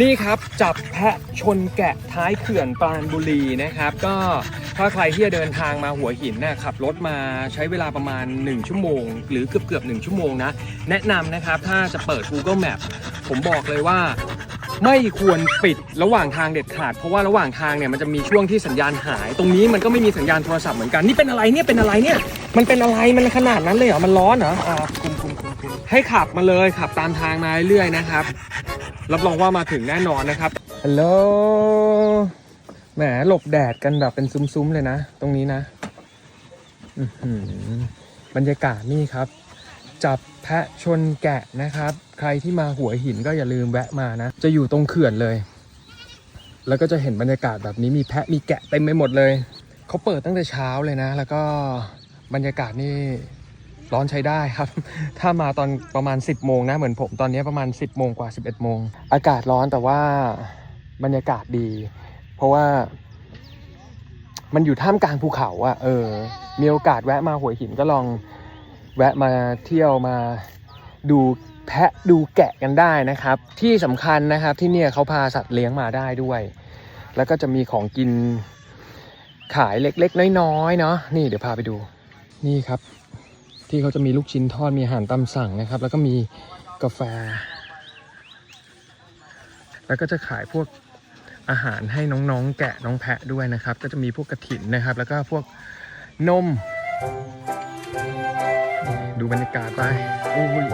นี่ครับจับแพะชนแกะท้ายเขื่อนปราณบุรีนะครับ ก็ถ้าใครที่จะเดินทางมาหัวหินนะขับรถมาใช้เวลาประมาณ 1 ชั่วโมง หรือเกือบเกือบๆ1ชั่วโมงนะ แนะนำนะครับถ้าจะเปิด Google Map ผมบอกเลยว่าไม่ควรปิดระหว่างทางเด็ดขาด เพราะว่าระหว่างทางเนี่ยมันจะมีช่วงที่สัญญาณหาย ตรงนี้มันก็ไม่มีสัญญาณโทรศัพท์เหมือนกันนี่เป็นอะไรเนี่ยเป็นอะไรเนี่ยมันเป็นอะไรมันขนาดนั้นเลยเหรอมันร้อนเหรออ่าคุมคุมคุมคุม ให้ขับมาเลยขับตามทางมาเรื่อยๆนะครับ รับรองว่ามาถึงแน่นอนนะครับฮัลโหลแหมหลบแดดกันแบบเป็นซุ้มๆเลยนะ ตรงนี้นะอื้อหือบรรยากาศนี่ครับ จับแพะชนแกะนะครับ ใครที่มาหัวหินก็อย่าลืมแวะมานะ จะอยู่ตรงเขื่อนเลย แล้วก็จะเห็นบรรยากาศแบบนี้มีแพะมีแกะเต็มไปหมดเลย เขาเปิดตั้งแต่เช้าเลยนะ แล้วก็บรรยากาศนี่ ร้อนใช้ได้ครับ ถ้ามาตอนประมาณ 10โมงนะเหมือนผมตอนนี้ประมาณ 10โมงกว่า 11โมงอากาศร้อนแต่ว่าบรรยากาศดี เพราะว่า มันอยู่ท่ามกลางภูเขาอะเออ มีโอกาสแวะมาหัวหินก็ลองแวะมาเที่ยวมาดูแพะดูแกะกันได้นะครับ ที่สำคัญนะครับที่เนี่ยเขาพาสัตว์เลี้ยงมาได้ด้วย แล้วก็จะมีของกินขายเล็กๆ น้อยๆเนาะนี่เดี๋ยวพาไปดูนี่ครับ ที่เขาจะมีลูกชิ้นทอดมีอาหารตามสั่งนะครับ แล้วก็มีกาแฟ แล้วก็จะขายพวกอาหารให้น้องๆ แกะน้องแพะด้วยนะครับ ก็จะมีพวกกระถินนะครับ แล้วก็พวกนม ดูบรรยากาศไปโอ้ย